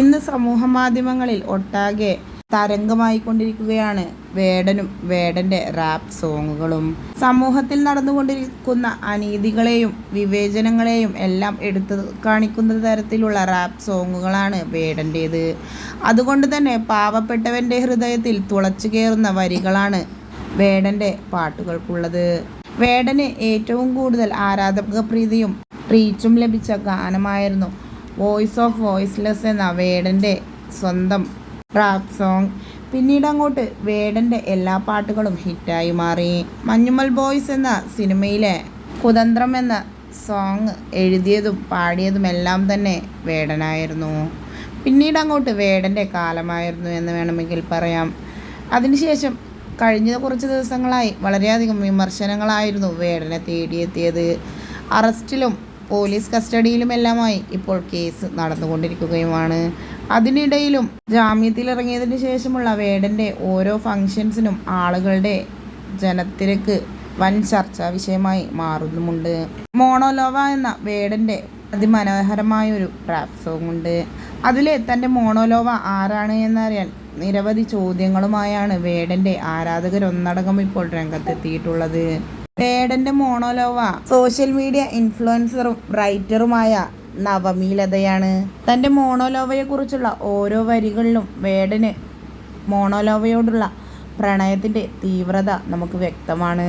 ഇന്ന് സമൂഹ മാധ്യമങ്ങളിൽ ഒട്ടാകെ തരംഗമായിക്കൊണ്ടിരിക്കുകയാണ് വേടനും വേടന്റെ റാപ്പ് സോങ്ങുകളും. സമൂഹത്തിൽ നടന്നുകൊണ്ടിരിക്കുന്ന അനീതികളെയും വിവേചനങ്ങളെയും എല്ലാം എടുത്തു കാണിക്കുന്ന തരത്തിലുള്ള റാപ്പ് സോങ്ങുകളാണ് വേടന്റേത് അതുകൊണ്ട് തന്നെ പാവപ്പെട്ടവന്റെ ഹൃദയത്തിൽ തുളച്ചു കയറുന്ന വരികളാണ് വേടന്റെ പാട്ടുകൾക്കുള്ളത്. വേടന് ഏറ്റവും കൂടുതൽ ആരാധക പ്രീതിയും റീച്ചും ലഭിച്ച ഗാനമായിരുന്നു വോയിസ് ഓഫ് വോയിസ്ലെസ് എന്ന വേടന്റെ സ്വന്തം റാപ്പ് സോങ് പിന്നീട് അങ്ങോട്ട് വേടന്റെ എല്ലാ പാട്ടുകളും ഹിറ്റായി മാറി. മഞ്ഞുമൽ ബോയ്സ് എന്ന സിനിമയിലെ കുതന്ത്രം എന്ന സോങ് എഴുതിയതും പാടിയതും എല്ലാം തന്നെ വേടനായിരുന്നു. പിന്നീട് അങ്ങോട്ട് വേടന്റെ കാലമായിരുന്നു എന്ന് വേണമെങ്കിൽ പറയാം. അതിനുശേഷം കഴിഞ്ഞ കുറച്ച് ദിവസങ്ങളായി വളരെയധികം വിമർശനങ്ങളായിരുന്നു വേടനെ തേടിയെത്തിയത്. അറസ്റ്റിലും പോലീസ് കസ്റ്റഡിയിലുമെല്ലാമായി ഇപ്പോൾ കേസ് നടന്നുകൊണ്ടിരിക്കുകയുമാണ്. അതിനിടയിലും ജാമ്യത്തിലിറങ്ങിയതിന് ശേഷമുള്ള വേടന്റെ ഓരോ ഫങ്ഷൻസിനും ആളുകളുടെ ജനത്തിരക്ക് വൻ ചർച്ചാ വിഷയമായി മാറുന്നുമുണ്ട്. മോണോലോവ എന്ന വേടന്റെ അതിമനോഹരമായ ഒരു റാപ്പ് സോങ് ഉണ്ട് അതിൽ തന്റെ മോണോലോവ ആരാണ് എന്നറിയാൻ നിരവധി ചോദ്യങ്ങളുമായാണ് വേടന്റെ ആരാധകരൊന്നടങ്കം ഇപ്പോൾ രംഗത്തെത്തിയിട്ടുള്ളത്. വേടന്റെ മോണോലോവ സോഷ്യൽ മീഡിയ ഇൻഫ്ലുവൻസറും റൈറ്ററുമായ നവമീലതയാണ്. തന്റെ മോണോലോവയെക്കുറിച്ചുള്ള ഓരോ വരികളിലും വേടന് മോണോലോവയോടുള്ള പ്രണയത്തിന്റെ തീവ്രത നമുക്ക് വ്യക്തമാണ്.